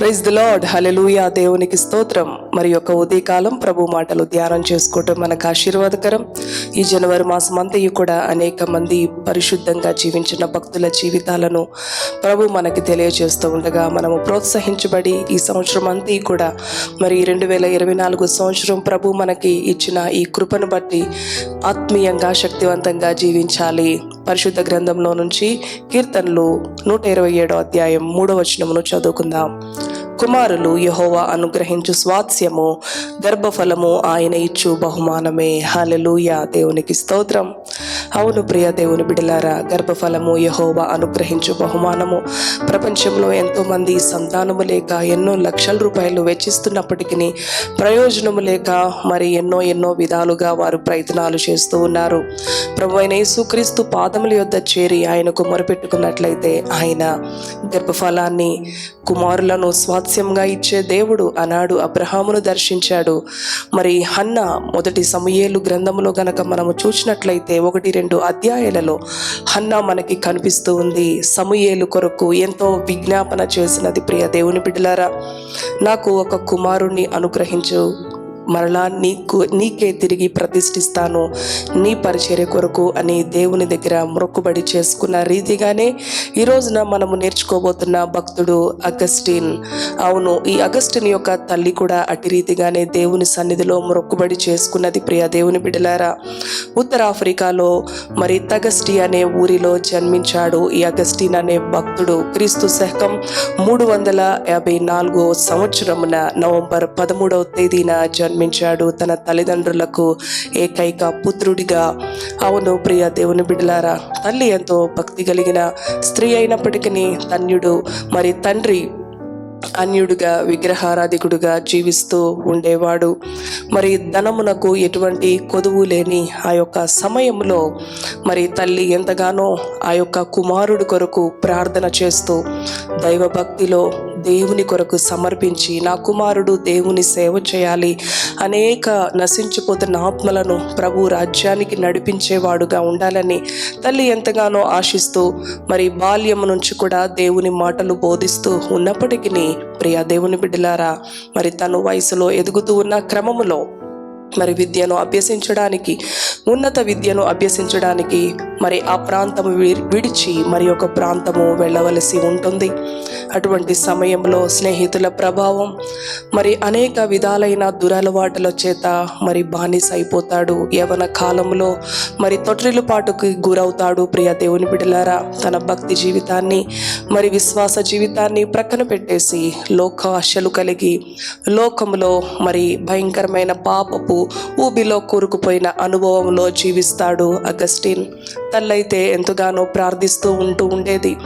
Praise the lord. Hallelujah దేవునికి స్తోత్రం. మరి యొక్క ఉదయకాలం ప్రభు మాటలు ధ్యానం చేసుకోవటం మనకు ఆశీర్వాదకరం. ఈ జనవరి మాసం అంతయు కూడా అనేక మంది పరిశుద్ధంగా జీవించిన భక్తుల జీవితాలను ప్రభు మనకి తెలియజేస్తూ ఉండగా మనము ప్రోత్సహించబడి ఈ సంవత్సరం అంతా కూడా మరి రెండు వేల ఇరవై నాలుగు సంవత్సరం ప్రభు మనకి ఇచ్చిన ఈ కృపను బట్టి ఆత్మీయంగా శక్తివంతంగా జీవించాలి. పరిశుద్ధ గ్రంథంలో నుంచి కీర్తనలు నూట ఇరవై ఏడో అధ్యాయం మూడో వచనమును చదువుకుందాం. కుమారులు యహోవా అనుగ్రహించు స్వాస్యము గర్భఫలము ఆయన ఇచ్చు బహుమానమే. హల్లెలూయా. దేవునికి స్తోత్రం. అవును ప్రియ దేవుని బిడలారా గర్భఫలము యహోవా అనుగ్రహించు బహుమానము. ప్రపంచంలో ఎంతోమంది సంతానము లేక ఎన్నో లక్షల రూపాయలు వెచ్చిస్తున్నప్పటికీ ప్రయోజనము లేక మరి ఎన్నో ఎన్నో విధాలుగా వారు ప్రయత్నాలు చేస్తూ ఉన్నారు. ప్రభు అయిన యేసుక్రీస్తు పాదముల యొద్ద చేరి ఆయనకు మొరపెట్టుకున్నట్లయితే ఆయన గర్భఫలాన్ని కుమారులను స్వాస్యంగా ఇచ్చే దేవుడు అనాడు అబ్రహామును దర్శించాడు. మరి హన్న మొదటి సమయేలు గ్రంథములో గనక మనము చూసినట్లయితే ఒకటి రెండు అధ్యాయాలలో హన్న మనకి కనిపిస్తూ ఉంది. సమయేలు కొరకు ఎంతో విజ్ఞాపన చేసినది ప్రియ దేవుని బిడ్డలారా నాకు ఒక కుమారుణ్ణి అనుగ్రహించు. మరలా నీకు నీకే తిరిగి ప్రతిష్ఠిస్తాను. నీ పరిచర్య కొరకు అని దేవుని దగ్గర మొక్కుబడి చేసుకున్న రీతిగానే ఈ రోజున మనము నేర్చుకోబోతున్న భక్తుడు అగస్టిన్. అవును ఈ అగస్టిన్ యొక్క తల్లి కూడా అటు రీతిగానే దేవుని సన్నిధిలో మొక్కుబడి చేసుకున్నది ప్రియ దేవుని బిడ్డలారా. ఉత్తర ఆఫ్రికాలో మరి తగస్టి అనే ఊరిలో జన్మించాడు ఈ అగస్టిన్ అనే భక్తుడు. క్రీస్తు శకం మూడు వందల యాభై నాలుగో సంవత్సరమున నవంబర్ పదమూడవ తేదీన జన్మించాడు. తన తల్లిదండ్రులకు ఏకైక పుత్రుడిగా. అవును ప్రియ దేవుని బిడ్డలారా తల్లి ఎంతో భక్తి కలిగిన స్త్రీ అయినప్పటికీ ధన్యుడు మరి తండ్రి అన్యుడుగా విగ్రహారాధికుడుగా జీవిస్తూ ఉండేవాడు. మరి ధనమునకు ఎటువంటి కొదువు లేని ఆ యొక్క సమయంలో మరి తల్లి ఎంతగానో ఆ యొక్క కుమారుడు కొరకు ప్రార్థన చేస్తూ దైవభక్తిలో దేవుని కొరకు సమర్పించి నా కుమారుడు దేవుని సేవ చేయాలి అనేక నశించిపోతున్న ఆత్మలను ప్రభు రాజ్యానికి నడిపించేవాడుగా ఉండాలని తల్లి ఎంతగానో ఆశిస్తూ మరి బాల్యం నుంచి కూడా దేవుని మాటలు బోధిస్తూ ఉన్నప్పటికీ ప్రియ దేవుని బిడ్డలారా మరి తను వయసులో ఎదుగుతూ ఉన్న క్రమములో మరి విద్యను అభ్యసించడానికి ఉన్నత విద్యను అభ్యసించడానికి మరి ఆ ప్రాంతము విడిచి మరి ఒక ప్రాంతము వెళ్ళవలసి ఉంటుంది. అటువంటి సమయంలో స్నేహితుల ప్రభావం మరి అనేక విధాలైన దురలవాటుల చేత మరి బానిస అయిపోతాడు యవన కాలంలో మరి తొట్రిల్లుపాటుకి గురవుతాడు ప్రియ దేవుని బిడ్డలారా. తన భక్తి జీవితాన్ని మరి విశ్వాస జీవితాన్ని ప్రక్కన పెట్టేసి లోక ఆశలు కలిగి లోకములో మరి భయంకరమైన పాపపు ఊబిలో కూరుకుపోయిన అనుభవంలో జీవిస్తాడు అగస్టిన్. తల్లైతే ఎంతగానో ప్రార్థిస్తూ ఉంటూ ఉండేది.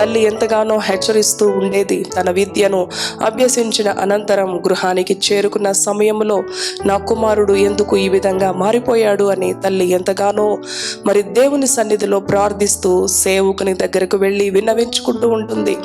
తల్లి ఎంతగానో హెచ్చరిస్తూ ఉండేది. తన విద్యను అభ్యసించిన అనంతరం గృహానికి చేరుకున్న సమయంలో నా కుమారుడు ఎందుకు ఈ విధంగా మారిపోయాడు? అని తల్లి ఎంతగానో మరి దేవుని సన్నిధిలో ప్రార్థిస్తూ సేవకుని దగ్గరకు వెళ్ళి విన్నవించుకుంటూ ఉంటుంది.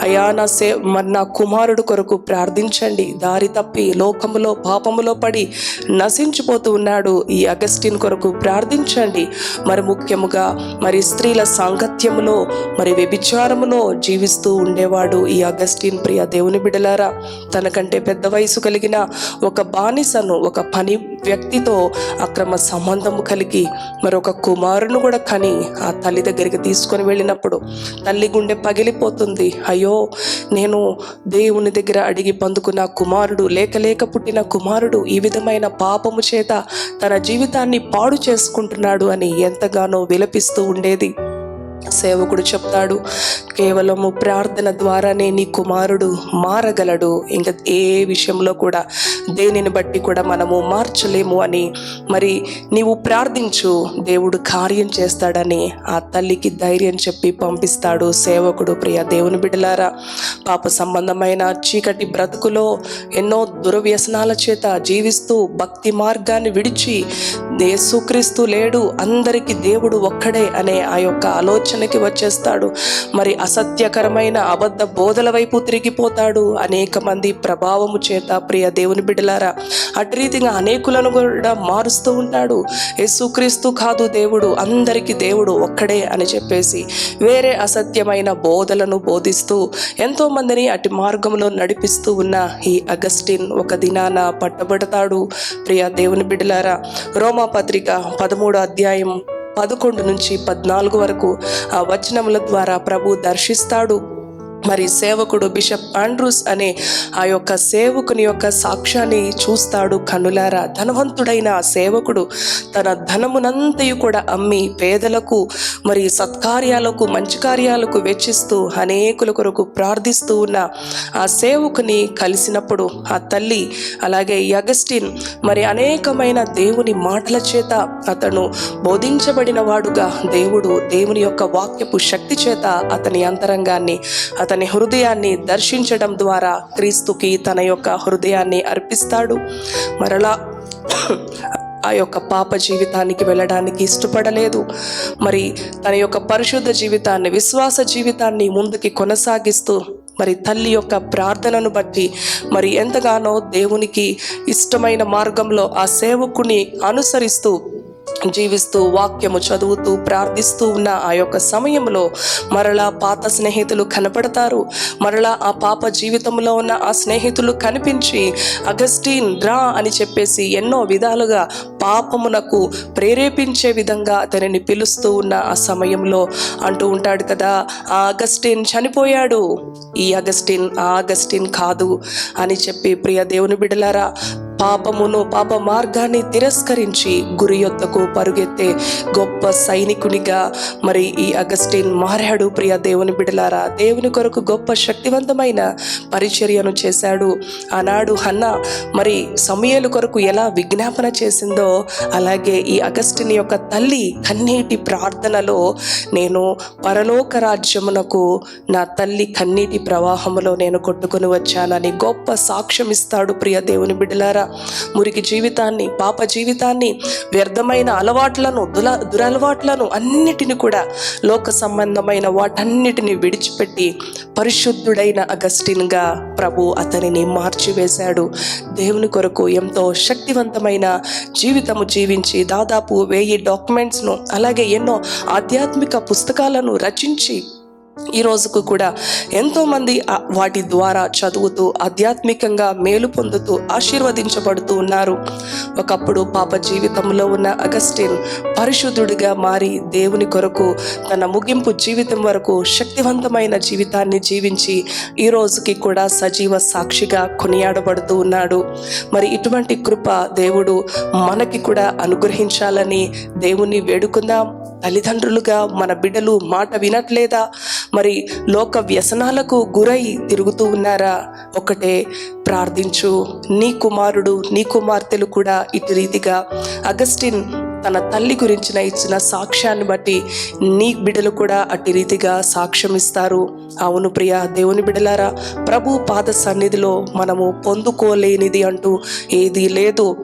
అయ్యా నా సే మరి నా కుమారుడు కొరకు ప్రార్థించండి. దారి తప్పి లోకములో పాపములో పడి నశించిపోతూ ఉన్నాడు ఈ అగస్టిన్ కొరకు. ప్రార్థించండి. మరి ముఖ్యముగా మరి స్త్రీల సాంగత్యములో మరి వ్యభిచారములో జీవిస్తూ ఉండేవాడు ఈ అగస్టిన్ ప్రియ దేవుని బిడలారా. తనకంటే పెద్ద వయసు కలిగిన ఒక బానిసను ఒక పని వ్యక్తితో అక్రమ సంబంధము కలిగి మరొక కుమారును కూడా కని ఆ తల్లి దగ్గరికి తీసుకొని వెళ్ళినప్పుడు తల్లి గుండె పగిలిపోతుంది. అయ్యో నేను దేవుని దగ్గర అడిగి పొందుకున్న కుమారుడు లేక లేక పుట్టిన కుమారుడు ఈ విధమైన పాపము చేత తన జీవితాన్ని పాడు చేసుకుంటున్నాడు అని ఎంతగానో విలపిస్తూ ఉండేది. సేవకుడు చెప్తాడు కేవలము ప్రార్థన ద్వారానే నీ కుమారుడు మారగలడు. ఇంకా ఏ విషయంలో కూడా దేనిని బట్టి కూడా మనము మార్చలేము అని. మరి నీవు ప్రార్థించు దేవుడు కార్యం చేస్తాడని ఆ తల్లికి ధైర్యం చెప్పి పంపిస్తాడు సేవకుడు ప్రియ దేవుని బిడలారా పాప సంబంధమైన చీకటి బ్రతుకులో ఎన్నో దుర్వ్యసనాల చేత జీవిస్తూ భక్తి మార్గాన్ని విడిచి యేసుక్రీస్తు లేడు అందరికీ దేవుడు ఒక్కడే అనే ఆ యొక్క ఆలోచనకి వచ్చేస్తాడు. మరి అసత్యకరమైన అబద్ధ బోధల వైపు తిరిగిపోతాడు. అనేక మంది ప్రభావము చేత ప్రియ దేవుని బిడ్డలారా అటు రీతిగా అనేకులను కూడా మారుస్తూ ఉంటాడు. యేసుక్రీస్తు కాదు దేవుడు అందరికీ దేవుడు ఒక్కడే అని చెప్పేసి వేరే అసత్యమైన బోధలను బోధిస్తూ ఎంతో మందిని అటు మార్గంలో నడిపిస్తూ ఉన్న ఈ అగస్టిన్ ఒక దినాన పట్టబడతాడు. ప్రియ దేవుని బిడ్డలారా రోమా పత్రిక పదమూడో అధ్యాయం పదకొండు నుంచి పద్నాలుగు వరకు ఆ వచనముల ద్వారా ప్రభు దర్శిస్తాడు. మరి సేవకుడు బిషప్ ఆండ్రూస్ అనే ఆ యొక్క సేవకుని యొక్క సాక్ష్యాన్ని చూస్తాడు కనులారా ధనవంతుడైన ఆ సేవకుడు తన ధనమునంతయు కూడా అమ్మి పేదలకు మరి సత్కార్యాలకు మంచి కార్యాలకు వెచ్చిస్తూ అనేకుల కొరకు ప్రార్థిస్తూ ఉన్న ఆ సేవకుని కలిసినప్పుడు ఆ తల్లి అలాగే యగస్టిన్ మరి అనేకమైన దేవుని మాటల చేత అతను బోధించబడిన వాడుగా దేవుడు దేవుని యొక్క వాక్యపు శక్తి చేత అతని అంతరంగాన్ని అతని హృదయాన్ని దర్శించడం ద్వారా క్రీస్తుకి తన యొక్క హృదయాన్ని అర్పిస్తాడు. మరలా ఆ యొక్క పాప జీవితానికి వెళ్ళడానికి ఇష్టపడలేదు. మరి తన యొక్క పరిశుద్ధ జీవితాన్ని విశ్వాస జీవితాన్ని ముందుకి కొనసాగిస్తూ మరి తల్లి యొక్క ప్రార్థనను బట్టి మరి ఎంతగానో దేవునికి ఇష్టమైన మార్గంలో ఆ సేవకుని అనుసరిస్తూ జీవిస్తూ వాక్యము చదువుతూ ప్రార్థిస్తూ ఉన్న ఆ యొక్క సమయంలో మరలా పాత స్నేహితులు కనపడతారు. మరలా ఆ పాప జీవితంలో ఉన్న ఆ స్నేహితులు కనిపించి అగస్టీన్ రా అని చెప్పేసి ఎన్నో విధాలుగా పాపమునకు ప్రేరేపించే విధంగా అతనిని పిలుస్తూ ఉన్న ఆ సమయంలో అంటూ ఉంటాడు కదా ఆ అగస్టిన్ చనిపోయాడు. ఈ అగస్టిన్ ఆ అగస్టిన్ కాదు అని చెప్పి ప్రియ దేవుని బిడలారా పాపమును పాప మార్గాన్ని తిరస్కరించి గురి యొద్దకు పరుగెత్తే గొప్ప సైనికునిగా మరి ఈ అగస్టిన్ మారాడు ప్రియ దేవుని బిడలారా దేవుని కొరకు గొప్ప శక్తివంతమైన పరిచర్యను చేశాడు. ఆనాడు హన్న మరి సమయలు కొరకు ఎలా విజ్ఞాపన చేసిందో అలాగే ఈ అగస్టిన్ యొక్క తల్లి కన్నీటి ప్రార్థనలో నేను పరలోక రాజ్యమునకు నా తల్లి కన్నీటి ప్రవాహములో నేను కొట్టుకొని వచ్చానని గొప్ప సాక్ష్యం ఇస్తాడు ప్రియ దేవుని బిడ్డలారా మురికి జీవితాన్ని పాప జీవితాన్ని వ్యర్థమైన అలవాట్లను దుల దురలవాట్లను అన్నిటిని కూడా లోక సంబంధమైన వాటన్నిటిని విడిచిపెట్టి పరిశుద్ధుడైన అగస్టిన్గా ప్రభు అతనిని మార్చివేశాడు. దేవుని కొరకు ఎంతో శక్తివంతమైన జీవితము జీవించి దాదాపు వెయ్యి డాక్యుమెంట్స్ను అలాగే ఎన్నో ఆధ్యాత్మిక పుస్తకాలను రచించి ఈ రోజుకు కూడా ఎంతోమంది వాటి ద్వారా చదువుతూ ఆధ్యాత్మికంగా మేలు పొందుతూ ఆశీర్వదించబడుతూ ఉన్నారు. ఒకప్పుడు పాప జీవితంలో ఉన్న అగస్టిన్ పరిశుద్ధుడిగా మారి దేవుని కొరకు తన ముగింపు జీవితం వరకు శక్తివంతమైన జీవితాన్ని జీవించి ఈ రోజుకి కూడా సజీవ సాక్షిగా కొనియాడబడుతూ ఉన్నాడు. మరి ఇటువంటి కృప దేవుడు మనకి కూడా అనుగ్రహించాలని దేవుణ్ణి వేడుకుందాం. తల్లిదండ్రులుగా మన బిడ్డలు మాట వినట్లేదా? మరి లోక వ్యసనాలకు గురై తిరుగుతూ ఉన్నారా? ఒకటే ప్రార్థించు. నీ కుమారుడు నీ కుమార్తెలు కూడా ఇటు రీతిగా అగస్టిన్ తన తల్లి గురించిన ఇచ్చిన సాక్ష్యాన్ని బట్టి నీ బిడ్డలు కూడా అట్టి రీతిగా సాక్ష్యం ఇస్తారు. అవును ప్రియ దేవుని బిడలారా ప్రభు పాద సన్నిధిలో మనము పొందుకోలేనిది అంటూ ఏదీ లేదు.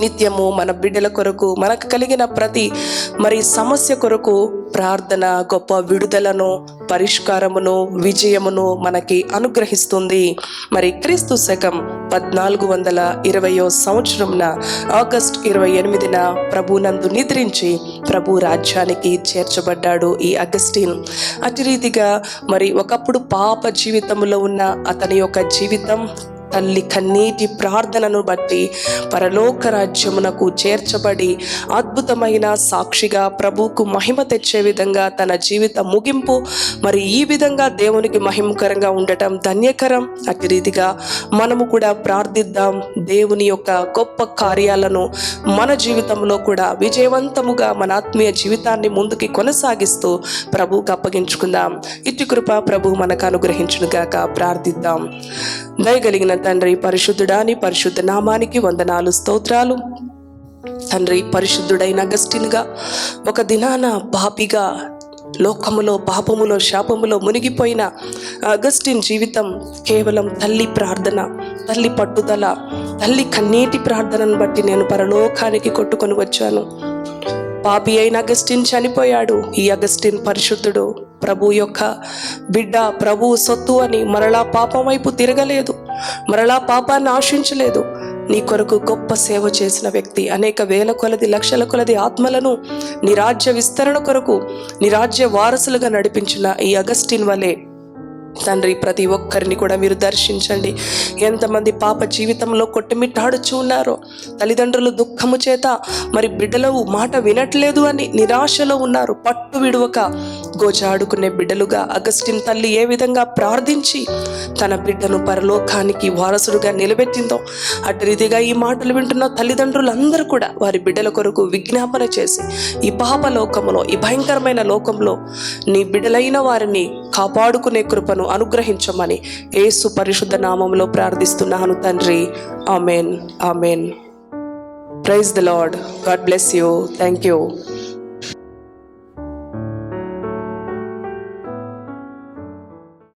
నిత్యము మన బిడ్డల కొరకు మనకు కలిగిన ప్రతి మరి సమస్య కొరకు ప్రార్థన గొప్ప విడుదలను పరిష్కారమును విజయమును మనకి అనుగ్రహిస్తుంది. మరి క్రీస్తు శకం పద్నాలుగు వందల ఇరవయో సంవత్సరంన ఆగస్ట్ ఇరవై ఎనిమిదిన ప్రభునందు నిద్రించి ప్రభు రాజ్యానికి చేర్చబడ్డాడు ఈ అగస్టిన్. అటు రీతిగా మరి ఒకప్పుడు పాప జీవితంలో ఉన్న అతని యొక్క జీవితం తల్లి కన్నీటి ప్రార్థనను బట్టి పరలోక రాజ్యమునకు చేర్చబడి అద్భుతమైన సాక్షిగా ప్రభువుకు మహిమ తెచ్చే విధంగా తన జీవిత ముగింపు మరి ఈ విధంగా దేవునికి మహిమకరంగా ఉండటం ధన్యకరం. అటు రీతిగా మనము కూడా ప్రార్థిద్దాం దేవుని యొక్క గొప్ప కార్యాలను మన జీవితంలో కూడా విజయవంతముగా మన ఆత్మీయ జీవితాన్ని ముందుకి కొనసాగిస్తూ ప్రభువుకు అప్పగించుకుందాం. ఇటు కృప ప్రభు మనకు అనుగ్రహించునుగాక ప్రార్థిద్దాం. దయగలిగిన తండ్రి పరిశుద్ధుడాని పరిశుద్ధ నామానికి వందనాలు స్తోత్రాలు. తండ్రి పరిశుద్ధుడైన అగస్టిన్గా ఒక దినాన పాపిగా లోకములో పాపములో శాపములో మునిగిపోయిన అగస్టిన్ జీవితం కేవలం తల్లి ప్రార్థన తల్లి పట్టుదల తల్లి కన్నీటి ప్రార్థనను బట్టి నేను పరలోకానికి కొట్టుకొని వచ్చాను. పాపి అయిన అగస్టిన్ చనిపోయాడు. ఈ అగస్టిన్ పరిశుద్ధుడు ప్రభు యొక్క బిడ్డ ప్రభు సొత్తు అని మరలా పాపం వైపు తిరగలేదు. మరలా పాపాన్ని ఆశించలేదు. నీ కొరకు గొప్ప సేవ చేసిన వ్యక్తి అనేక వేల కొలది లక్షల కొలది ఆత్మలను నీ రాజ్య విస్తరణ కొరకు నీ రాజ్య వారసులుగా నడిపించిన ఈ అగస్టిన్ వలె తండ్రి ప్రతి ఒక్కరిని కూడా మీరు దర్శించండి. ఎంతమంది పాప జీవితంలో కొట్టుమిట్టాడుచు ఉన్నారో తల్లిదండ్రులు దుఃఖము చేత మరి బిడ్డలు మాట వినట్లేదు అని నిరాశలో ఉన్నారు. పట్టు విడువక గోజాడుకునే బిడ్డలుగా అగస్టిన్ తల్లి ఏ విధంగా ప్రార్థించి తన బిడ్డను పరలోకానికి వారసుడుగా నిలబెట్టిందో అటు రీతిగా ఈ మాటలు వింటున్న తల్లిదండ్రులందరూ కూడా వారి బిడ్డల కొరకు విజ్ఞాపన చేసి ఈ పాప లోకములో ఈ భయంకరమైన లోకంలో నీ బిడ్డలైన వారిని కాపాడుకునే కృపను అనుగ్రహించమని ఏసు పరిశుద్ధ నామంలో ప్రార్థిస్తున్నాను తండ్రి. Amen. Amen. Praise the Lord. God bless you. Thank you